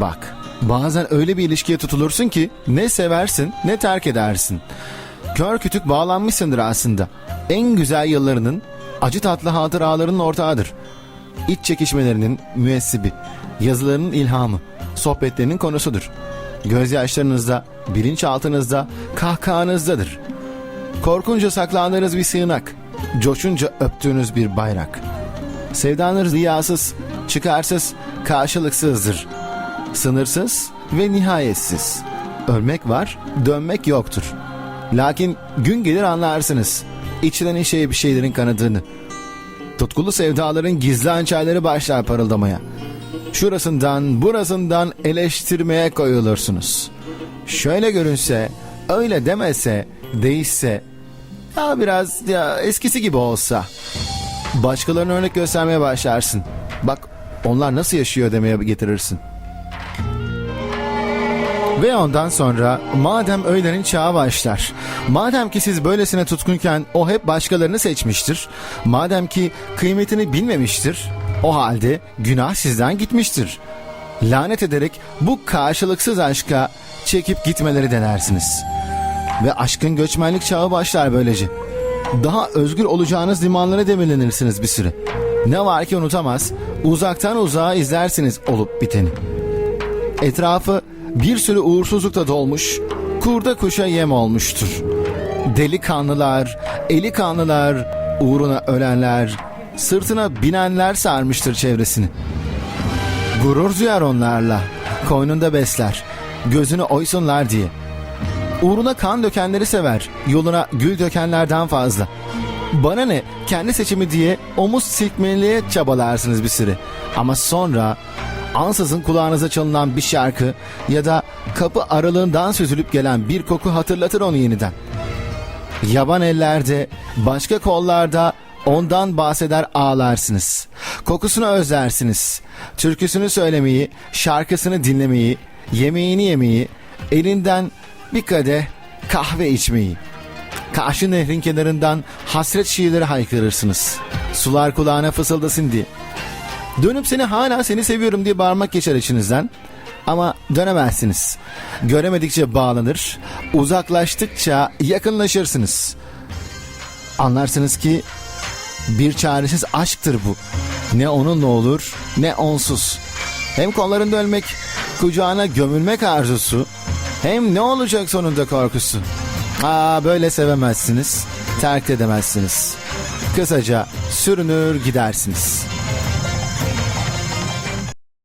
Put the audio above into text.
Bak, bazen öyle bir ilişkiye tutulursun ki ne seversin ne terk edersin. Kör kütük bağlanmışsındır aslında. En güzel yıllarının acı tatlı hatıralarının ortağıdır. İç çekişmelerinin müessibi, yazılarının ilhamı, sohbetlerinin konusudur. Gözyaşlarınızda, bilinçaltınızda, kahkahanızdadır. Korkunca saklandığınız bir sığınak, coşunca öptüğünüz bir bayrak. Sevdanız riyasız, çıkarsız, karşılıksızdır. Sınırsız ve nihayetsiz. Ölmek var, dönmek yoktur. Lakin gün gelir anlarsınız. İçten içe bir şeylerin kanadığını. Tutkulu sevdaların gizli hançerleri başlar parıldamaya. Şurasından burasından eleştirmeye koyulursunuz. Şöyle görünse, öyle demese, değişse, ya biraz ya eskisi gibi olsa. Başkalarına örnek göstermeye başlarsın. Bak onlar nasıl yaşıyor demeye getirirsin. Ve ondan sonra madem öğlenin çağı başlar. Madem ki siz böylesine tutkunken o hep başkalarını seçmiştir. Madem ki kıymetini bilmemiştir. O halde günah sizden gitmiştir. Lanet ederek bu karşılıksız aşka çekip gitmeleri denersiniz. Ve aşkın göçmenlik çağı başlar böylece. Daha özgür olacağınız limanlara demirlenirsiniz bir süre. Ne var ki unutamaz, uzaktan uzağa izlersiniz olup biteni. Etrafı bir sürü uğursuzlukla dolmuş, kurda kuşa yem olmuştur. Delikanlılar, eli kanlılar, uğruna ölenler, sırtına binenler sarmıştır çevresini. Gurur duyar onlarla, koynunda besler, gözünü oysunlar diye. Uğruna kan dökenleri sever, yoluna gül dökenlerden fazla. Bana ne, kendi seçimi diye omuz silkmeliğe çabalarsınız bir süre. Ama sonra ansızın kulağınıza çalınan bir şarkı ya da kapı aralığından süzülüp gelen bir koku hatırlatır onu yeniden. Yaban ellerde, başka kollarda ondan bahseder ağlarsınız. Kokusunu özlersiniz. Türküsünü söylemeyi, şarkısını dinlemeyi, yemeğini yemeyi, elinden bir kadeh kahve içmeyi. Karşı nehrin kenarından hasret şiirleri haykırırsınız. Sular kulağına fısıldasın diye. Dönüp seni hala seni seviyorum diye bağırmak geçer içinizden. Ama dönemezsiniz. Göremedikçe bağlanır, uzaklaştıkça yakınlaşırsınız. Anlarsınız ki bir çaresiz aşktır bu. Ne onunla olur ne onsuz. Hem kollarında ölmek, kucağına gömülmek arzusu, hem ne olacak sonunda korkusu. Aa böyle sevemezsiniz, terk edemezsiniz. Kısaca sürünür gidersiniz.